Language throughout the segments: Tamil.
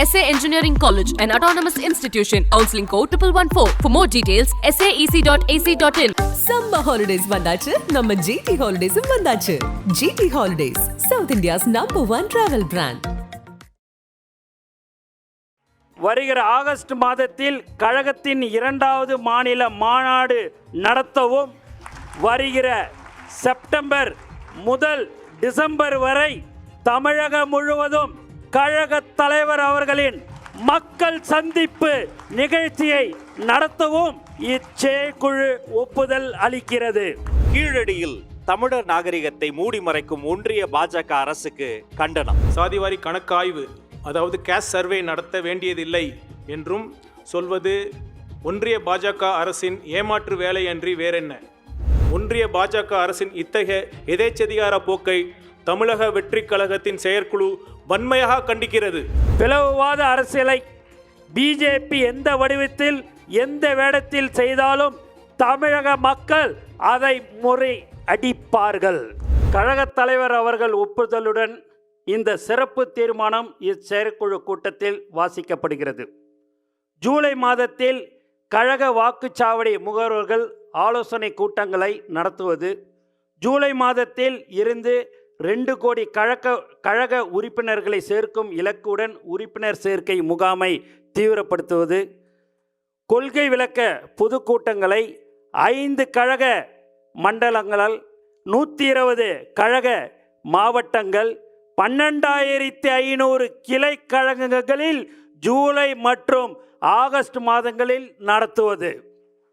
SA Engineering College, an autonomous institution. Counseling code 1114. For more details, saec.ac.in. Summer holidays வந்தாச்சு நம்ம ஜிடி ஹாலிடேஸும் வந்தாச்சு GT holidays South India's number one travel brand வருகிற ஆகஸ்ட் மாதத்தில் கழகத்தின் இரண்டாவது மாநில மாநாடு நடத்தவும் வருகிற செப்டம்பர் முதல் டிசம்பர் வரை தமிழகம் முழுவதும் கழக தலைவர் அவர்களின் மக்கள் சந்திப்பு நிகழ்ச்சியை நடத்தவும் இச்செயற்குழு ஒப்புதல் அளிக்கிறது. கீழடியில் தமிழர் நாகரிகத்தை மூடி மறைக்கும் ஒன்றிய பாஜக அரசுக்கு கண்டனம். சாதிவாரி கணக்காய்வு அதாவது கேஸ் சர்வே நடத்த வேண்டியதில்லை என்றும் சொல்வது ஒன்றிய பாஜக அரசின் ஏமாற்று வேலையன்றி வேறென்ன. ஒன்றிய பாஜக அரசின் இத்தகைய எதேச்சதிகார போக்கை தமிழக வெற்றிக் கழகத்தின் செயற்குழு வன்மையாக கண்டிக்கிறது. பிளவுவாத அரசியலை பிஜேபி எந்த வடிவத்தில் எந்த வேடத்தில் செய்தாலும் தமிழக மக்கள் அதை முறை அடிப்பார்கள். கழகத் தலைவர் அவர்கள் ஒப்புதலுடன் இந்த சிறப்பு தீர்மானம் இச்செயற்குழு கூட்டத்தில் வாசிக்கப்படுகிறது. ஜூலை மாதத்தில் கழக வாக்குச்சாவடி முகவர்கள் ஆலோசனை கூட்டங்களை நடத்துவது ஜூலை மாதத்தில் இருந்து ரெண்டு கோடி கழக கழக உறுப்பினர்களை சேர்க்கும் இலக்குடன் உறுப்பினர் சேர்க்கை முகாமை தீவிரப்படுத்துவது. கொள்கை விளக்க பொதுக்கூட்டங்களை ஐந்து கழக மண்டலங்களால் நூற்றி இருபது கழக மாவட்டங்கள் பன்னெண்டாயிரத்தி ஐநூறு கிளை கழகங்களில் ஜூலை மற்றும் ஆகஸ்ட் மாதங்களில் நடத்துவது.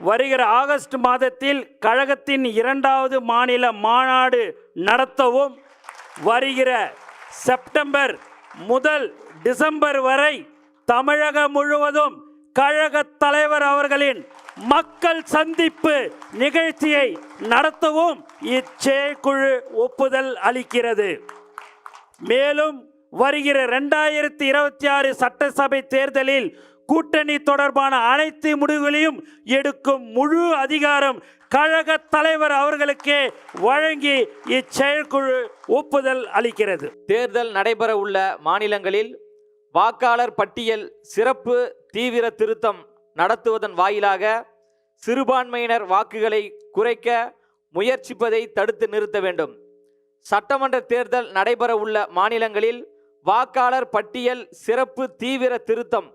வருகிற ஆகஸ்ட் மாதத்தில் கழகத்தின் இரண்டாவது மாநில மாநாடு நடத்தவும் வருகிற செப்டம்பர் முதல் டிசம்பர் வரை தமிழகம் முழுவதும் கழக தலைவர் அவர்களின் மக்கள் சந்திப்பு நிகழ்ச்சியை நடத்தவும் இச்செயற்குழு ஒப்புதல் அளிக்கிறது. மேலும் வருகிற ரெண்டாயிரத்தி இருபத்தி ஆறு சட்டசபை தேர்தலில் கூட்டணி தொடர்பான அனைத்து முடிவுகளையும் எடுக்கும் முழு அதிகாரம் கழக தலைவர் அவர்களுக்கே வழங்கி இச்செயற்குழு ஒப்புதல் அளிக்கிறது. தேர்தல் நடைபெற உள்ள மாநிலங்களில் வாக்காளர் பட்டியல் சிறப்பு தீவிர திருத்தம் நடத்துவதன் வாயிலாக சிறுபான்மையினர் வாக்குகளை குறைக்க முயற்சிப்பதை தடுத்து நிறுத்த வேண்டும். சட்டமன்ற தேர்தல் நடைபெற உள்ள மாநிலங்களில் வாக்காளர் பட்டியல் சிறப்பு தீவிர திருத்தம்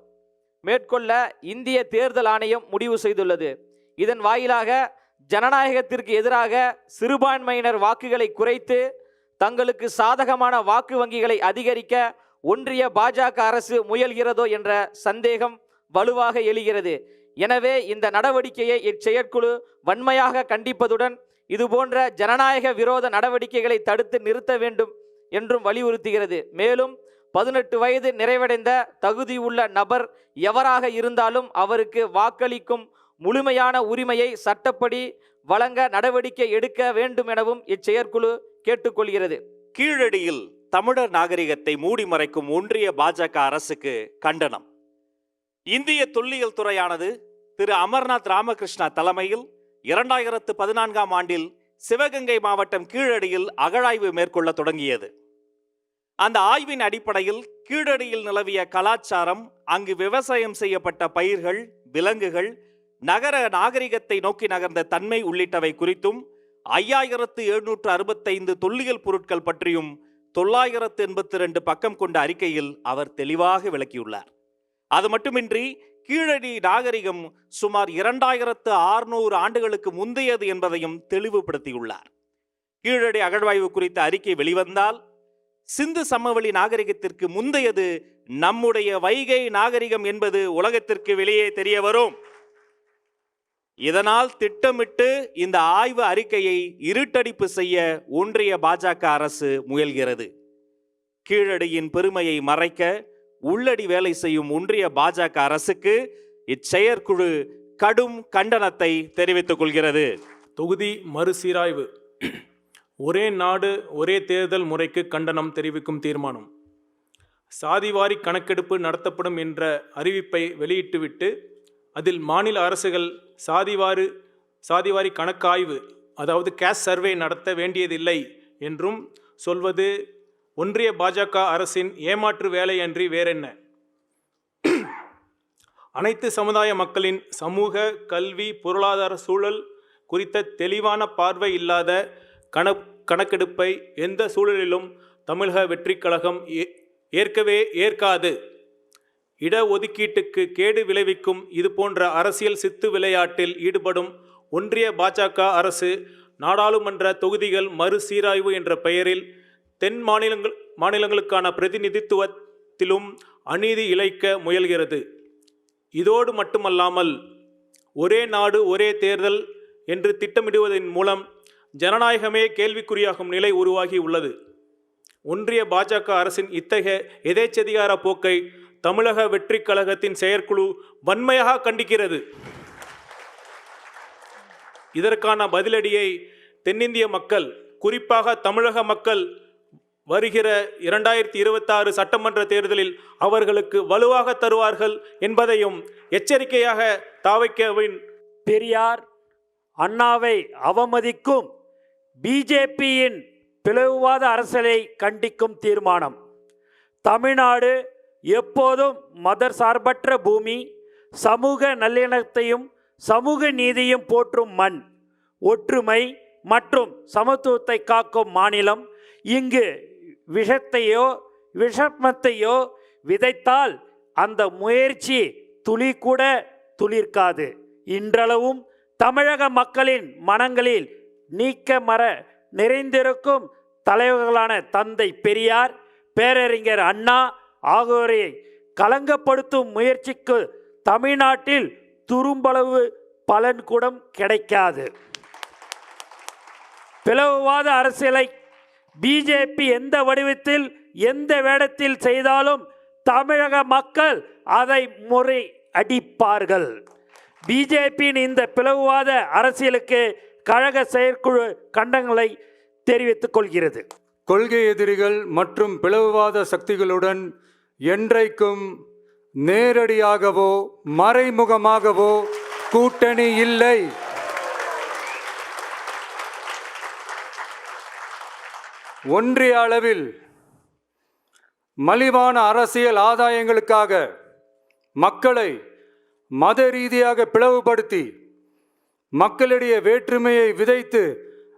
மேற்கொள்ள இந்திய தேர்தல் ஆணையம் முடிவு செய்துள்ளது. இதன் வாயிலாக ஜனநாயகத்திற்கு எதிராக சிறுபான்மையினர் வாக்குகளை குறைத்து தங்களுக்கு சாதகமான வாக்கு வங்கிகளை அதிகரிக்க ஒன்றிய பாஜக அரசு முயல்கிறதோ என்ற சந்தேகம் வலுவாக எழுகிறது. எனவே இந்த நடவடிக்கையை இச்செயற்குழு வன்மையாக கண்டிப்பதுடன் இதுபோன்ற ஜனநாயக விரோத நடவடிக்கைகளை தடுத்து நிறுத்த வேண்டும் என்றும் வலியுறுத்துகிறது. மேலும் பதினெட்டு வயது நிறைவடைந்த தகுதியுள்ள நபர் எவராக இருந்தாலும் அவருக்கு வாக்களிக்கும் முழுமையான உரிமையை சட்டப்படி வழங்க நடவடிக்கை எடுக்க வேண்டும் எனவும் இச்செயற்குழு கேட்டுக்கொள்கிறது. கீழடியில் தமிழர் நாகரிகத்தை மூடி மறைக்கும் ஒன்றிய பாஜக அரசுக்கு கண்டனம். இந்திய தொல்லியல் துறையானது திரு அமர்நாத் ராமகிருஷ்ணா தலைமையில் இரண்டாயிரத்து பதினான்காம் ஆண்டில் சிவகங்கை மாவட்டம் கீழடியில் அகழாய்வு மேற்கொள்ள தொடங்கியது. அந்த ஆய்வின் அடிப்படையில் கீழடியில் நிலவிய கலாச்சாரம் அங்கு விவசாயம் செய்யப்பட்ட பயிர்கள் விலங்குகள் நகர நாகரிகத்தை நோக்கி நகர்ந்த தன்மை உள்ளிட்டவை குறித்தும் ஐயாயிரத்து எழுநூற்று அறுபத்தைந்து தொல்லியல் பொருட்கள் பற்றியும் தொள்ளாயிரத்து எண்பத்தி ரெண்டு பக்கம் கொண்ட அறிக்கையில் அவர் தெளிவாக விளக்கியுள்ளார். அது மட்டுமின்றி கீழடி நாகரிகம் சுமார் இரண்டாயிரத்து ஆறுநூறு ஆண்டுகளுக்கு முந்தையது என்பதையும் தெளிவுபடுத்தியுள்ளார். கீழடி அகழ்வாய்வு குறித்த அறிக்கை வெளிவந்தால் சிந்து சமவெளி நாகரிகத்திற்கு முந்தையது நம்முடைய வைகை நாகரிகம் என்பது உலகத்திற்கு வெளியே தெரிய வரும். இதனால் திட்டமிட்டு இந்த ஆய்வு அறிக்கையை இருட்டடிப்பு செய்ய ஒன்றிய பாஜக அரசு முயல்கிறது. கீழடியின் பெருமையை மறைக்க உள்ளடி வேலை செய்யும் ஒன்றிய பாஜக அரசுக்கு இச்செயற்குழு கடும் கண்டனத்தை தெரிவித்துக் கொள்கிறது. தொகுதி மறுசீராய்வு. ஒரே நாடு ஒரே தேர்தல் முறைக்கு கண்டனம் தெரிவிக்கும் தீர்மானம். சாதிவாரி கணக்கெடுப்பு நடத்தப்படும் என்ற அறிவிப்பை வெளியிட்டுவிட்டு அதில் மாநில அரசுகள் சாதிவாறு சாதிவாரி கணக்காய்வு அதாவது கேஷ் சர்வே நடத்த வேண்டியதில்லை என்றும் சொல்வது ஒன்றிய பாஜக அரசின் ஏமாற்று வேலையன்றி வேறென்ன. அனைத்து சமுதாய மக்களின் சமூக கல்வி பொருளாதார சூழல் குறித்த தெளிவான பார்வை இல்லாத கண கணக்கெடுப்பை எந்த சூழலிலும் தமிழக வெற்றிக் கழகம் ஏ- ஏற்கவே ஏற்காது. இடஒதுக்கீட்டுக்கு கேடு விளைவிக்கும் இது போன்ற அரசியல் சித்து விளையாட்டில் ஈடுபடும் ஒன்றிய பாஜக அரசு நாடாளுமன்ற தொகுதிகள் மறுசீராய்வு என்ற பெயரில் தென் மாநிலங்கள் மாநிலங்களுக்கான பிரதிநிதித்துவத்திலும் அநீதி இழைக்க முயல்கிறது. இதோடு மட்டுமல்லாமல் ஒரே நாடு ஒரே தேர்தல் என்று திட்டமிடுவதன் மூலம் ஜனநாயகமே கேள்விக்குறியாகும் நிலை உருவாகி உள்ளது. ஒன்றிய பாஜக அரசின் இத்தகைய எதேச்சதிகார போக்கை தமிழக வெற்றி கழகத்தின் செயற்குழு வன்மையாக கண்டிக்கிறது. இதற்கான பதிலடியை தென்னிந்திய மக்கள் குறிப்பாக தமிழக மக்கள் வருகிற இரண்டாயிரத்தி இருபத்தாறு சட்டமன்ற தேர்தலில் அவர்களுக்கு வலுவாக தருவார்கள் என்பதையும் எச்சரிக்கையாக தாவைக்கவின் பெரியார் அண்ணாவை அவமதிக்கும் பிஜேபியின் பிளவுவாத அரசியலை கண்டிக்கும் தீர்மானம். தமிழ்நாடு எப்போதும் மதர் சார்பற்ற பூமி சமூக நல்லிணக்கத்தையும் சமூக நீதியும் போற்றும் மண் ஒற்றுமை மற்றும் சமத்துவத்தை காக்கும் மாநிலம். இங்கு விஷத்தையோ விஷமத்தையோ விதைத்தால் அந்த முயற்சி துளி கூட துளிர்க்காது. இன்றளவும் தமிழக மக்களின் மனங்களில் நீக்க மர நிறைந்திருக்கும் தலைவர்களான தந்தை பெரியார் பேரறிஞர் அண்ணா ஆகியோரை களங்கப்படுத்தும் முயற்சிக்கு தமிழ்நாட்டில் துரும்பளவு பலன் கூட கிடைக்காது. பிளவுவாத அரசியலை பிஜேபி எந்த வடிவத்தில் எந்த வேடத்தில் செய்தாலும் தமிழக மக்கள் அதை முறை அடிப்பார்கள் பிஜேபியின் இந்த பிளவுவாத அரசியலுக்கு கழக செயற்குழு கண்டங்களை தெரிவித்துக் கொள்கிறது. கொள்கை எதிரிகள் மற்றும் பிளவுவாத சக்திகளுடன் என்றைக்கும் நேரடியாகவோ மறைமுகமாகவோ கூட்டணி இல்லை. ஒன்றிய அளவில் மலிவான அரசியல் ஆதாயங்களுக்காக மக்களை மத ரீதியாக பிளவுபடுத்தி மக்களிடையே வேற்றுமையை விதைத்து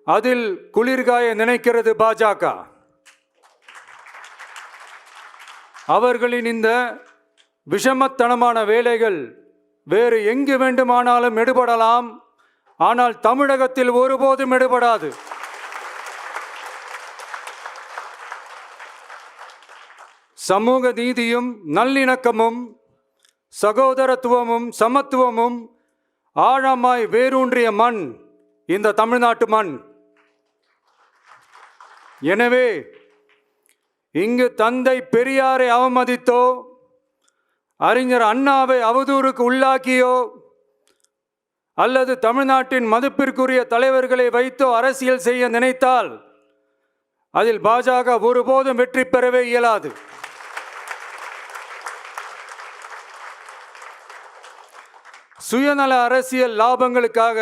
அதில் குளிர்காய நினைக்கிறது பாஜக. அவர்களின் இந்த விஷமத்தனமான வேலைகள் வேறு எங்கு வேண்டுமானாலும் எடுபடலாம். ஆனால் தமிழகத்தில் ஒருபோதும் எடுபடாது. சமூக நீதியும் நல்லிணக்கமும் சகோதரத்துவமும் சமத்துவமும் ஆழமாய் வேரூன்றிய மண் இந்த தமிழ்நாட்டு மண். எனவே இங்கு தந்தை பெரியாரை அவமதித்தோ அறிஞர் அண்ணாவை அவதூறுக்கு உள்ளாக்கியோ அல்லது தமிழ்நாட்டின் மதிப்பிற்குரிய தலைவர்களை வைத்தோ அரசியல் செய்ய நினைத்தால் அதில் பாஜக ஒருபோதும் வெற்றி பெறவே இயலாது. சுயநல அரசியல் லாபங்களுக்காக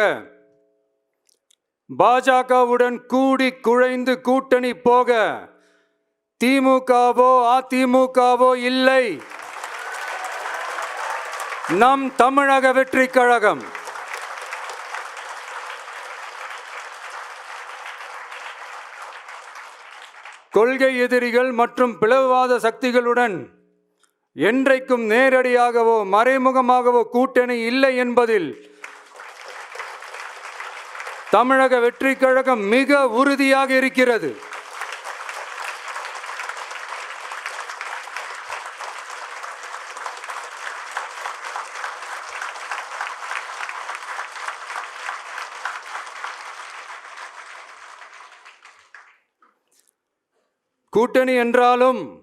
பாஜகவுடன் கூடி குழைந்து கூட்டணி போக திமுகவோ அதிமுகவோ இல்லை. நம் தமிழக வெற்றி கழகம். கொள்கை எதிரிகள் மற்றும் பிளவுவாத சக்திகளுடன் என்றைக்கும் நேரடியாகவோ மறைமுகமாகவோ கூட்டணி இல்லை என்பதில் தமிழக வெற்றி கழகம் மிக உறுதியாக இருக்கிறது. கூட்டணி என்றாலும்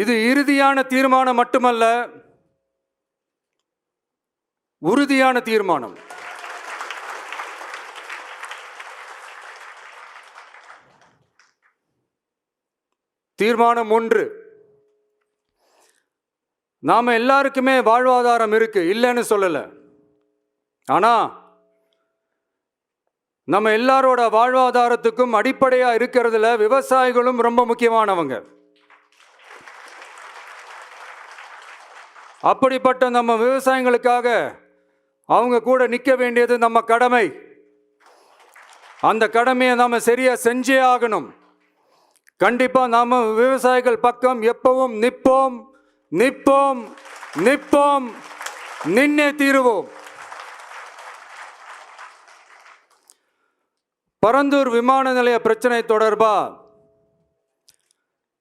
இது இறுதியான தீர்மானம் மட்டுமல்ல உறுதியான தீர்மானம். தீர்மானம் ஒன்று. நாம் எல்லாருக்குமே வாழ்வாதாரம் இருக்கு இல்லைன்னு சொல்லலை. ஆனால் நம்ம எல்லாரோட வாழ்வாதாரத்துக்கும் அடிப்படையாக இருக்கிறதுல விவசாயிகளும் ரொம்ப முக்கியமானவங்க. அப்படிப்பட்ட நம்ம விவசாயிகளுக்காக அவங்க கூட நிற்க வேண்டியது நம்ம கடமை. அந்த கடமையை நாம் சரியாக செஞ்சே ஆகணும். கண்டிப்பாக நாம் விவசாயிகள் பக்கம் எப்பவும் நிற்போம் நிற்போம் நிற்போம் நின்னே தீருவோம். பரந்தூர் விமான நிலைய பிரச்சனை தொடர்பா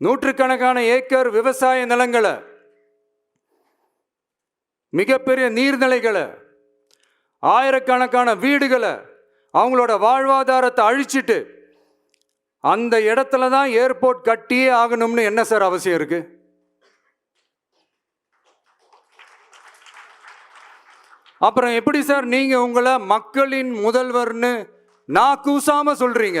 நூற்றுக்கணக்கான ஏக்கர் விவசாய நிலங்களை மிகப்பெரிய நீர்நிலைகளை ஆயிரக்கணக்கான வீடுகளை அவங்களோட வாழ்வாதாரத்தை அழிச்சிட்டு அந்த இடத்துல தான் ஏர்போர்ட் கட்டியே ஆகணும்னு என்ன சார் அவசியம் இருக்கு? அப்புறம் எப்படி சார் நீங்க உங்களை மக்களின் முதல்வர்னு நான் கூசாம சொல்றீங்க?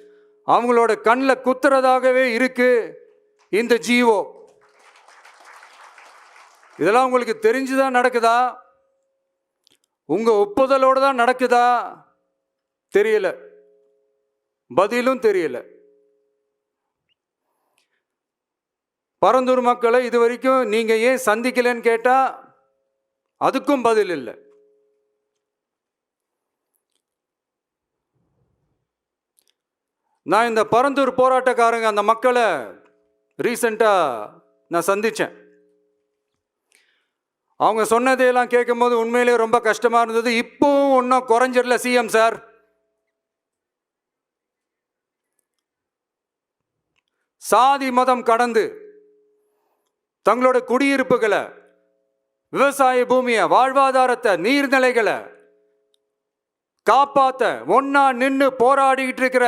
அவங்களோட கண்ணில் குத்துறதாகவே இருக்கு இந்த ஜீவோ. இதெல்லாம் உங்களுக்கு தெரிஞ்சுதான் நடக்குதா? உங்கள் ஒப்புதலோடு தான் நடக்குதா? தெரியல. பதிலும் தெரியல. பரந்தூர் மக்களை இது வரைக்கும் நீங்கள் ஏன் சந்திக்கலைன்னு கேட்டால் அதுக்கும் பதில் இல்லை. நான் இந்த பரந்தூர் போராட்டக்காரங்க அந்த மக்களை ரீசெண்டாக நான் சந்தித்தேன் அவங்க சொன்னதையெல்லாம் கேட்கும்போது உண்மையிலேயே ரொம்ப கஷ்டமாக இருந்தது. இப்போவும் ஒன்றும் குறைஞ்சிடல சிஎம் சார் சாதி மதம் கடந்து தங்களோட குடியிருப்புகளை விவசாய பூமியை வாழ்வாதாரத்தை நீர்நிலைகளை காப்பாற்ற ஒன்னா நின்று போராடிக்கிட்டு இருக்கிற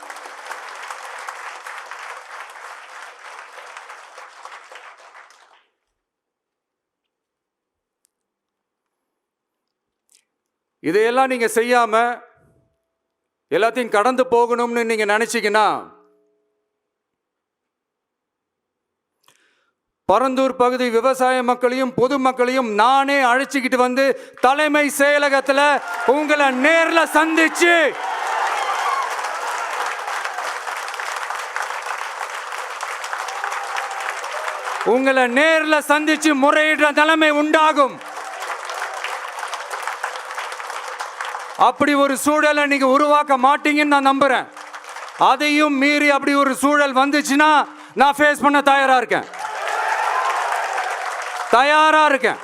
இதையெல்லாம் நீங்கள் செய்யாமல் எல்லாத்தையும் கடந்து போகணும்னு நீங்கள் நினச்சிங்கன்னா பரந்தூர் பகுதி விவசாய மக்களையும் பொதுமக்களையும் நானே அழைச்சிக்கிட்டு வந்து தலைமை செயலகத்தில் உங்களை நேரில் சந்திச்சு உங்களை நேரில் சந்திச்சு முறையிடுற தலைமை உண்டாகும். அப்படி ஒரு சூழலை நீங்க உருவாக்க மாட்டீங்கன்னு நான் நம்புறேன். அதையும் மீறி அப்படி ஒரு சூழல் வந்துச்சுன்னா நான் ஃபேஸ் பண்ண தயாரா இருக்கேன். தயாரா இருக்கேன்.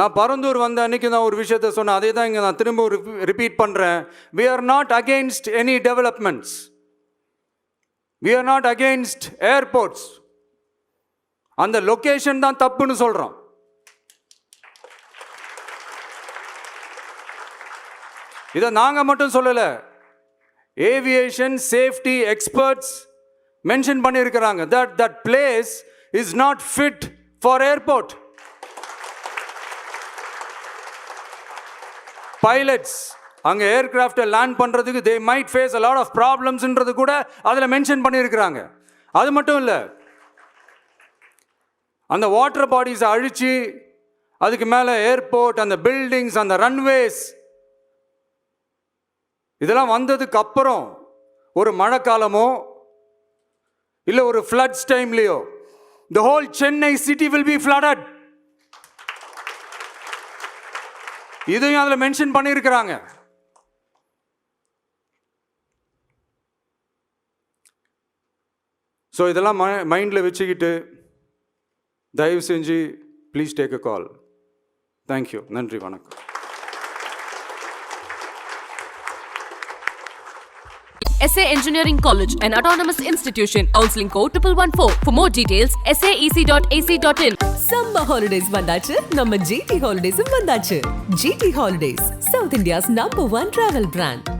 நான் பரந்தூர் வந்த அன்னைக்கு நான் ஒரு விஷயத்த சொன்னேன். அதே தான் இங்கே நான் திரும்ப ரிப்பீட் பண்ணுறேன் we are not against any developments we are not against airports அந்த லொக்கேஷன் தான் தப்புன்னு சொல்கிறோம் இதை நாங்கள் மட்டும் சொல்லலை. ஏவியேஷன் சேஃப்டி எக்ஸ்பர்ட்ஸ் மென்ஷன் பண்ணியிருக்கிறாங்க. That that place is not fit for airport pilots அங்கே ஏர்கிராஃப்டை லேண்ட் பண்ணுறதுக்கு they might face a lot of ப்ராப்ளம்ஸ்ன்றது கூட அதில் மென்ஷன் பண்ணியிருக்கிறாங்க. அது மட்டும் இல்லை அந்த வாட்டர் பாடிஸை அழிச்சு அதுக்கு மேலே ஏர்போர்ட் அந்த பில்டிங்ஸ் அந்த ரன்வேஸ் இதெல்லாம் வந்ததுக்கு அப்புறம் ஒரு மழைக்காலமோ இல்லை ஒரு floods டைம்லேயோ the whole Chennai city will be flooded இதையும் அதில் மென்ஷன் பண்ணியிருக்கிறாங்க. ஸோ இதெல்லாம் மைண்டில் வச்சுக்கிட்டு தயவு செஞ்சு please take a call thank you நன்றி வணக்கம். SA Engineering College, an autonomous institution. Counseling code 1114. For more details, saec.ac.in. Summer holidays vandachu, நம்ம GT holidays vandachu. GT Holidays, South India's number one travel brand.